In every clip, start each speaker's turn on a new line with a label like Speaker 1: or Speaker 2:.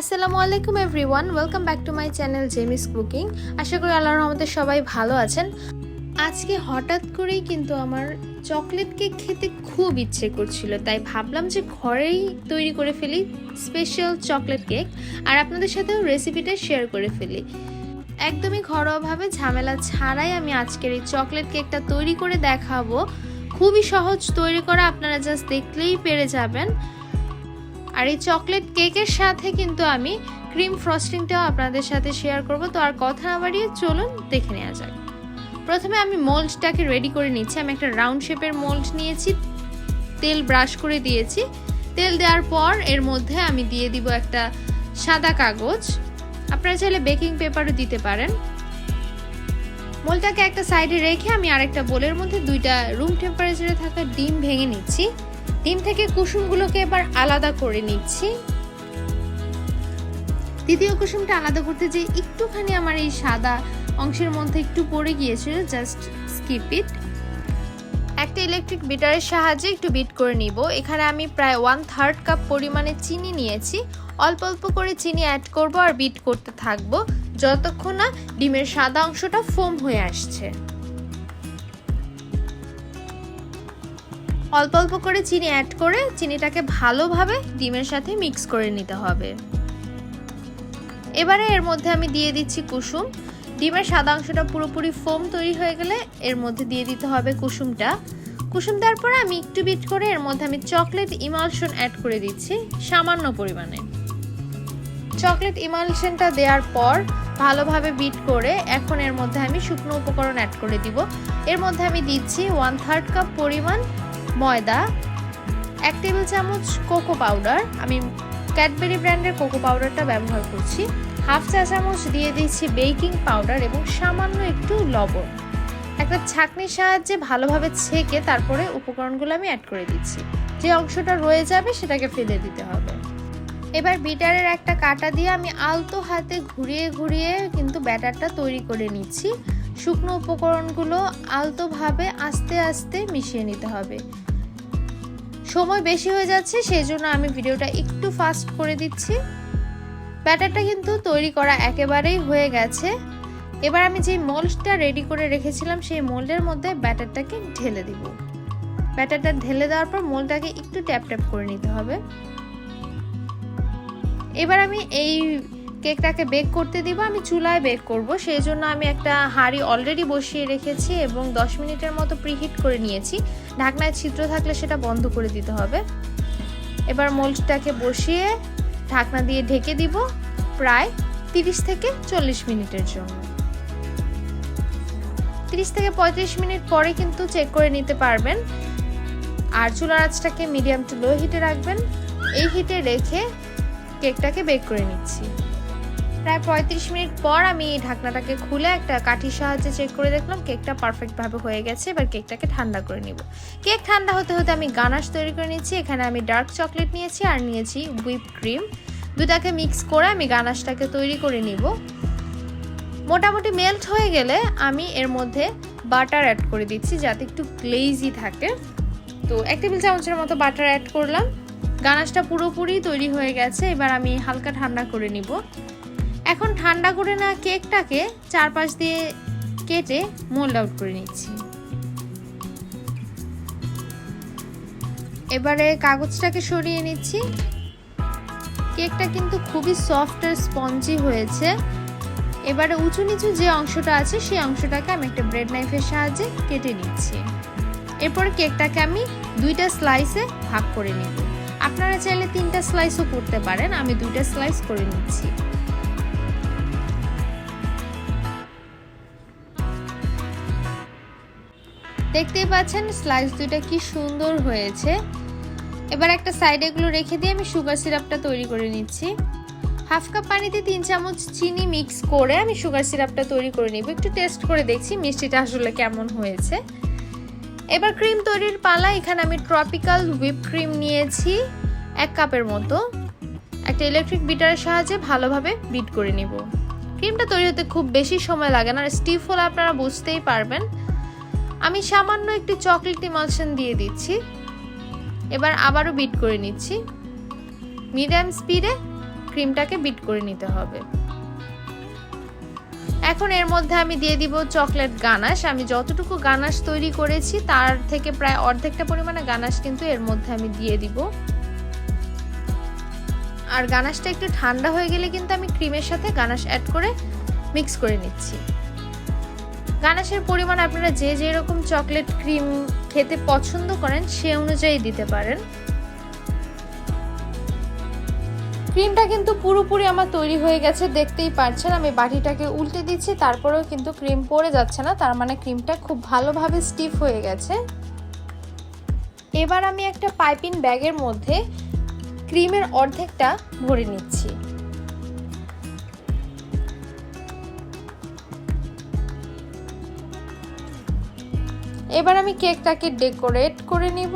Speaker 1: আসসালামু আলাইকুম everyone, welcome back to my channel Jemi's cooking. আশা করি আল্লাহর রহমতে সবাই ভালো আছেন। আজকে হঠাৎ করেই কিন্তু আমার চকলেট কেক খেতে খুব ইচ্ছে করছিল, তাই ভাবলাম যে ঘরেই তৈরি করে ফেলি স্পেশাল চকলেট কেক আর আপনাদের সাথেও রেসিপিটা শেয়ার করে ফেলি। একদমই ঘরোয়াভাবে ঝামেলা ছাড়াই আমি আজকের এই চকলেট কেকটা তৈরি করে দেখাবো। খুবই সহজ তৈরি করা, আপনারা জাস্ট দেখলেই পেরে যাবেন। আর এই চকলেট কেকের সাথে কিন্তু আমি ক্রিম ফ্রস্টিংটাও আপনাদের সাথে শেয়ার করব। তো আর কথা না বাড়িয়ে চলুন, দেখে নেওয়া যাক। প্রথমে আমি মোল্ডটাকে রেডি করে নিচ্ছি। আমি একটা রাউন্ড শেপের মোল্ড নিয়েছি। তেল ব্রাশ করে দিয়েছি। তেল দেওয়ার পর এর মধ্যে আমি দিয়ে দিব একটা সাদা কাগজ। আপনারা চাইলে বেকিং পেপারও দিতে পারেন। মোলটাকে একটা সাইডে রেখে আমি আরেকটা বোলের মধ্যে দুইটা রুম টেম্পারেচারে থাকা ডিম ভেঙে নিচ্ছি। ডিম থেকে কুসুমগুলোকে এবার আলাদা করে নিচ্ছি। দ্বিতীয় কুসুমটা আলাদা করতে যে একটুখানি আমার এই সাদা অংশের মধ্যে একটু পড়ে গিয়েছিল জাস্ট স্কিপ ইট একটা ইলেকট্রিক বিটারের সাহায্যে একটু বিট করে নিব। এখানে আমি প্রায় ওয়ান থার্ড কাপ পরিমাণে চিনি নিয়েছি। অল্প অল্প করে চিনি অ্যাড করব আর বিট করতে থাকব, যতক্ষণ না ডিমের সাদা অংশটা ফোম হয়ে আসছে। অল্প অল্প করে চিনি অ্যাড করে চিনিটাকে ভালোভাবে ডিমের সাথে মিক্স করে নিতে হবে। এবারে এর মধ্যে আমি দিয়ে দিচ্ছি কুসুম। ডিমের সাদা অংশটা পুরোপুরি ফোম তৈরি হয়ে গেলে এর মধ্যে দিয়ে দিতে হবে কুসুমটা। কুসুম দেওয়ার পরে আমি একটু বিট করে এর মধ্যে আমি চকলেট ইমালশন অ্যাড করে দিচ্ছি সামান্য পরিমাণে। চকলেট ইমালশনটা দেওয়ার পর ভালোভাবে বিট করে এখন এর মধ্যে আমি শুকনো উপকরণ অ্যাড করে দিব। এর মধ্যে আমি দিচ্ছি ওয়ান থার্ড কাপ পরিমাণ ময়দা, এক টেবিল চামচ কোকো পাউডার। আমি ক্যাডবেরি ব্র্যান্ডের কোকো পাউডারটা ব্যবহার করছি। হাফ চা চামচ দিয়ে দিচ্ছি বেকিং পাউডার এবং সামান্য একটু লবণ। একটা ছাঁকনির সাহায্যে ভালোভাবে ছেঁকে তারপরে উপকরণগুলো আমি অ্যাড করে দিচ্ছি। যে অংশটা রয়ে যাবে সেটাকে ফেলে দিতে হবে। এবার বিটারের একটা কাটা দিয়ে আমি আলতো হাতে ঘুরিয়ে ঘুরিয়ে কিন্তু ব্যাটারটা তৈরি করে নিচ্ছি। শুকনো উপকরণগুলো আলতোভাবে আস্তে আস্তে মিশিয়ে নিতে হবে। সময় বেশি হয়ে যাচ্ছে সেই জন্য আমি ভিডিওটা একটু ফাস্ট করে দিচ্ছি। ব্যাটারটা কিন্তু তৈরি করা একেবারেই হয়ে গেছে। এবার আমি যে মোল্ডটা রেডি করে রেখেছিলাম, সেই মোল্ডের মধ্যে ব্যাটারটাকে ঢেলে দিব। ব্যাটারটা ঢেলে দেওয়ার পর মোলটাকে একটু ট্যাপ ট্যাপ করে নিতে হবে। এবার আমি এই কেকটাকে বেক করতে দিব, আমি চুলায় বেক করব। সেই জন্য আমি একটা হাঁড়ি অলরেডি বসিয়ে রেখেছি এবং 10 মিনিটের মতো প্রিহিট করে নিয়েছি। ঢাকনায় ছিদ্র থাকলে সেটা বন্ধ করে দিতে হবে। এবার মোল্ডটাকে বসিয়ে ঢাকনা দিয়ে ঢেকে দিব প্রায় 30 থেকে চল্লিশ মিনিটের জন্য। 30 থেকে পঁয়ত্রিশ মিনিট পরে কিন্তু চেক করে নিতে পারবেন। আর চুলার আঁচটাকে মিডিয়াম টু লো হিটে রাখবেন। এই হিটে রেখে কেকটাকে বেক করে নিচ্ছি। প্রায় পঁয়ত্রিশ মিনিট পর আমি ঢাকনাটাকে খুলে একটা কাঠির সাহায্যে চেক করে দেখলাম কেকটা পারফেক্টভাবে হয়ে গেছে। এবার কেকটাকে ঠান্ডা করে নিব। কেক ঠান্ডা হতে হতে আমি গানাশ তৈরি করে নিচ্ছি এখানে আমি ডার্ক চকলেট নিয়েছি আর নিয়েছি হুইপ ক্রিম দুটাকে মিক্স করে আমি গানাশটাকে তৈরি করে নিব। মোটামুটি মেল্ট হয়ে গেলে আমি এর মধ্যে বাটার অ্যাড করে দিচ্ছি, যাতে একটু গ্লেজি থাকে। তো এক টেবিল চামচের মতো বাটার অ্যাড করলাম। গানাশটা পুরোপুরি তৈরি হয়ে গেছে। এবার আমি হালকা ঠান্ডা করে নিব। এখন ঠান্ডা করে না কেকটাকে চারপাশ দিয়ে কেটে মোল্ড আউট করে নিচ্ছি। এবারে কাগজটাকে সরিয়ে নিচ্ছি। কেকটা কিন্তু খুবই সফট আর স্পঞ্জি হয়েছে। এবারে উঁচু নিচু যে অংশটা আছে, সেই অংশটাকে আমি একটা ব্রেড নাইফের সাহায্যে কেটে নিচ্ছি। এরপর কেকটাকে আমি দুইটা স্লাইসে ভাগ করে নিব। আপনারা চাইলে তিনটা স্লাইসও করতে পারেন, আমি দুইটা স্লাইস করে নিচ্ছি। দেখতেই পাচ্ছেন স্লাইস দুইটা কি সুন্দর হয়েছে। এবার একটা সাইডে এগুলো রেখে দিয়ে আমি সুগার সিরাপটা তৈরি করে নিচ্ছি। হাফ কাপ পানিতে তিন চামচ চিনি মিক্স করে আমি সুগার সিরাপটা তৈরি করে নিব। একটু টেস্ট করে দেখছি মিষ্টিটা আসলে কেমন হয়েছে। এবার ক্রিম তৈরির পালা, এখানে আমি ট্রপিক্যাল হুইপ ক্রিম নিয়েছি এক কাপের মতো। একটা ইলেকট্রিক বিটারের সাহায্যে ভালোভাবে বিট করে নিব। ক্রিমটা তৈরি হতে খুব বেশি সময় লাগে না, আর স্টিফ হলে আপনারা বুঝতেই পারবেন। আমি সামান্য একটু চকলেট ইমালশন দিয়ে দিচ্ছি। এবার আবারও বিট করে নিচ্ছি। মিডিয়াম স্পিডে ক্রিমটাকে বিট করে নিতে হবে। এখন এর মধ্যে আমি দিয়ে দিব চকলেট গানাশ। আমি যতটুকু গানাশ তৈরি করেছি, তার থেকে প্রায় অর্ধেকটা পরিমাণে গানাশ কিন্তু এর মধ্যে আমি দিয়ে দিব। আর গানাশটা একটু ঠান্ডা হয়ে গেলে কিন্তু আমি ক্রিমের সাথে গানাশ অ্যাড করে মিক্স করে নিচ্ছি। গানাশের পরিমাণ আপনারা যে যেরকম চকলেট ক্রিম খেতে পছন্দ করেন, সে অনুযায়ী দিতে পারেন। ক্রিমটা কিন্তু পুরোপুরি আমার তৈরি হয়ে গেছে, দেখতেই পারছেন। আমি বাটিটাকে উল্টে দিচ্ছি, তারপরেও কিন্তু ক্রিম পড়ে যাচ্ছে না, তার মানে ক্রিমটা খুব ভালোভাবে স্টিফ হয়ে গেছে। এবার আমি একটা পাইপিং ব্যাগের মধ্যে ক্রিমের অর্ধেকটা ভরে নিচ্ছি। এবার আমি কেকটাকে ডেকোরেট করে নিব।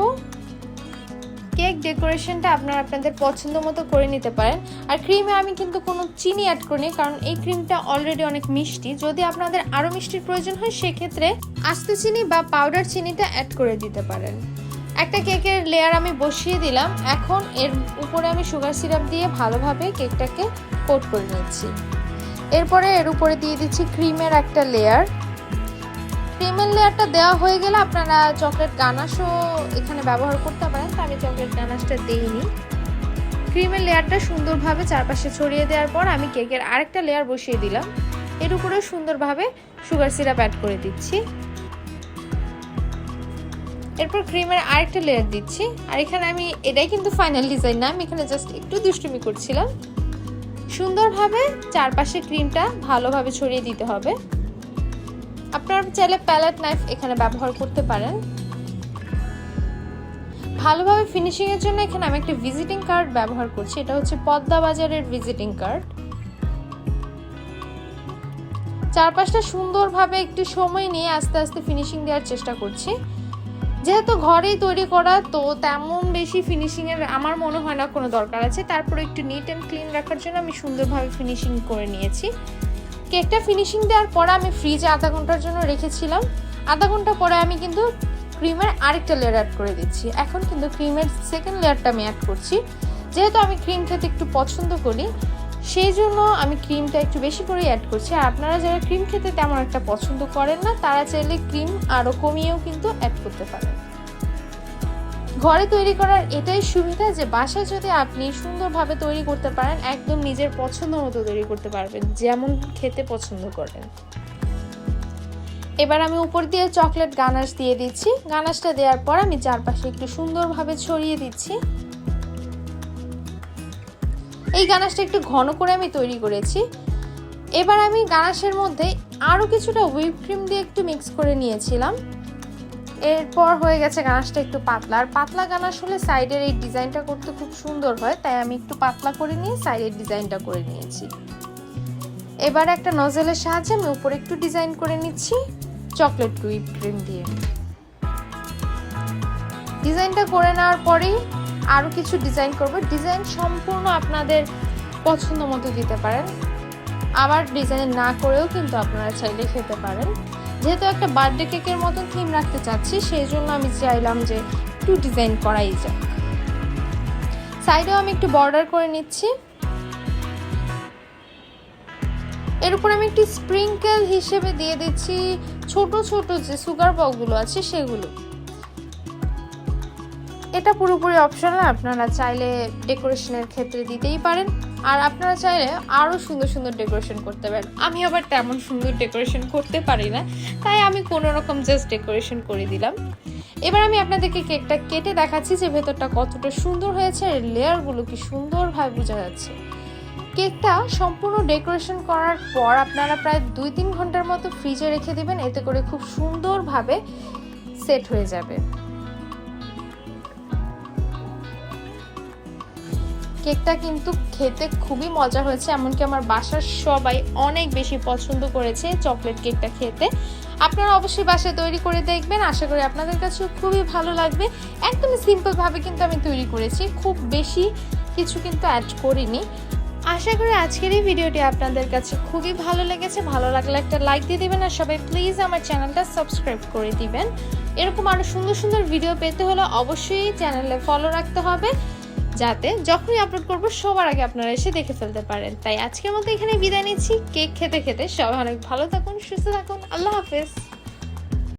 Speaker 1: কেক ডেকোরেশনটা আপনারা আপনাদের পছন্দ মতো করে নিতে পারেন। আর ক্রিমে আমি কিন্তু কোনো চিনি অ্যাড করিনি, কারণ এই ক্রিমটা অলরেডি অনেক মিষ্টি। যদি আপনাদের আরও মিষ্টির প্রয়োজন হয়, সেক্ষেত্রে আস্ত চিনি বা পাউডার চিনিটা অ্যাড করে দিতে পারেন। একটা কেকের লেয়ার আমি বসিয়ে দিলাম। এখন এর উপরে আমি সুগার সিরাপ দিয়ে ভালোভাবে কেকটাকে কোট করে নিচ্ছি। এরপরে এর উপরে দিয়ে দিচ্ছি ক্রিমের একটা লেয়ার ক্রিমের লেয়ারটা দেওয়া হয়ে গেলে আপনারা চকলেট গানাশও এখানে ব্যবহার করতে পারেন, তো আমি চকলেট গানাশটা দিইনি। ক্রিমের লেয়ারটা সুন্দরভাবে চারপাশে ছড়িয়ে দেওয়ার পর আমি কেকের আরেকটা লেয়ার বসিয়ে দিলাম। এর উপরে সুন্দরভাবে সুগার সিরাপ অ্যাড করে দিচ্ছি। এরপর ক্রিমের আরেকটা লেয়ার দিচ্ছি। আর এখানে আমি, এটাই কিন্তু ফাইনাল ডিজাইন না, আমি এখানে জাস্ট একটু দুষ্টুমি করছিলাম। সুন্দরভাবে চারপাশে ক্রিমটা ভালোভাবে ছড়িয়ে দিতে হবে। আপনারা চাইলে প্যালেট নাইফ এখানে ব্যবহার করতে পারেন। ভালোভাবে ফিনিশিং এর জন্য এখানে আমি একটা ভিজিটিং কার্ড ব্যবহার করছি। এটা হচ্ছে পদ্মা বাজারের ভিজিটিং কার্ড চারপাশটা সুন্দরভাবে একটু সময় নিয়ে আস্তে আস্তে ফিনিশিং দেওয়ার চেষ্টা করছি। যেহেতু ঘরেই তৈরি করা, তো তেমন বেশি ফিনিশিংয়ের আমার মনে হয় না কোনো দরকার আছে। তারপরে একটু নিট অ্যান্ড ক্লিন রাখার জন্য আমি সুন্দরভাবে ফিনিশিং করে নিয়েছি। কেকটা ফিনিশিং দেওয়ার পরে আমি ফ্রিজে আধা ঘণ্টার জন্য রেখেছিলাম। আধা ঘণ্টা পরে আমি কিন্তু ক্রিমের আরেকটা লেয়ার অ্যাড করে দিচ্ছি। এখন কিন্তু ক্রিমের সেকেন্ড লেয়ারটা আমি অ্যাড করছি। যেহেতু আমি ক্রিম খেতে একটু পছন্দ করি, সেই জন্য আমি ক্রিমটা একটু বেশি করেই অ্যাড করছি। আর আপনারা যারা ক্রিম খেতে তেমন একটা পছন্দ করেন না, তারা চাইলে ক্রিম আরও কমিয়েও কিন্তু অ্যাড করতে পারেন। ঘরে তৈরি করার এটাই সুবিধা যে বাসায় যদি আপনি সুন্দরভাবে তৈরি করতে পারেন, একদম নিজের পছন্দ মতো তৈরি করতে পারবেন, যেমন খেতে পছন্দ করেন। এবার আমি উপর দিয়ে চকলেট গানাশ দিয়ে দিচ্ছি। গানাশটা দেওয়ার পর আমি চারপাশে একটু সুন্দরভাবে ছড়িয়ে দিচ্ছি। এই গানাশটা একটু ঘন করে আমি তৈরি করেছি। এবার আমি গানাশের মধ্যে আরও কিছুটা হুইপ ক্রিম দিয়ে একটু মিক্স করে নিয়েছিলাম। এরপর হয়ে গেছে গানাশটা একটু পাতলা। আর পাতলা গানাশ হলে সাইডের এই ডিজাইনটা করতে খুব সুন্দর হয়, তাই আমি একটু পাতলা করে নিয়ে সাইডের ডিজাইনটা করে নিয়েছি। এবার একটা নজেলের সাহায্যে আমি উপরে একটু ডিজাইন করে নিচ্ছি, চকলেট হুইপ ক্রিম দিয়ে। ডিজাইনটা করে নেওয়ার পরেই আরও কিছু ডিজাইন করব। ডিজাইন সম্পূর্ণ আপনাদের পছন্দ মতো দিতে পারেন। আবার ডিজাইন না করেও কিন্তু আপনারা চাইলে খেতে পারেন। যেহেতু একটা বার্থডে কেকের মতন থিম রাখতে চাচ্ছি, সেই জন্য আমি চাইলাম যে একটু ডিজাইন করাই যাক। সাইডেও আমি একটু বর্ডার করে নিচ্ছি। এর উপর আমি একটি স্প্রিঙ্কেল হিসেবে দিয়ে দিচ্ছি ছোট ছোট যে সুগার বকগুলো আছে সেগুলো। এটা পুরোপুরি অপশনাল আপনারা চাইলে ডেকোরেশনের ক্ষেত্রে দিতেই পারেন। আর আপনারা চাইলে আরও সুন্দর সুন্দর ডেকোরেশন করতে পারেন। আমি আবার তেমন সুন্দর ডেকোরেশন করতে পারি না, তাই আমি কোনো রকম জাস্ট ডেকোরেশন করে দিলাম। এবার আমি আপনাদেরকে কেকটা কেটে দেখাচ্ছি যে ভেতরটা কতটা সুন্দর হয়েছে, আর লেয়ারগুলো কি সুন্দরভাবে বোঝা যাচ্ছে। কেকটা সম্পূর্ণ ডেকোরেশন করার পর আপনারা প্রায় দুই তিন ঘণ্টার মতো ফ্রিজে রেখে দেবেন, এতে করে খুব সুন্দরভাবে সেট হয়ে যাবে। কেকটা কিন্তু খেতে খুবই মজা হয়েছে, এমনকি আমার বাসার সবাই অনেক বেশি পছন্দ করেছে চকলেট কেকটা খেতে। আপনারা অবশ্যই বাসায় তৈরি করে দেখবেন, আশা করি আপনাদের কাছেও খুবই ভালো লাগবে। একদমই সিম্পলভাবে কিন্তু আমি তৈরি করেছি, খুব বেশি কিছু কিন্তু অ্যাড করিনি। আশা করি আজকের এই ভিডিওটি আপনাদের কাছে খুবই ভালো লেগেছে, ভালো লাগলে একটা লাইক দিয়ে দিবেন, আর সবাই প্লিজ আমার চ্যানেলটা সাবস্ক্রাইব করে দিবেন। এরকম আরও সুন্দর সুন্দর ভিডিও পেতে হলে অবশ্যই চ্যানেলে ফলো রাখতে হবে। যাতে যখনই আপলোড করব, সবার আগে আপনারা এসে দেখে ফেলতে পারেন। তাই আজকের মতো এখানে বিদায় নিচ্ছি। কেক খেতে খেতে সবাই অনেক ভালো থাকুন, সুস্থ থাকুন। আল্লাহ হাফেজ।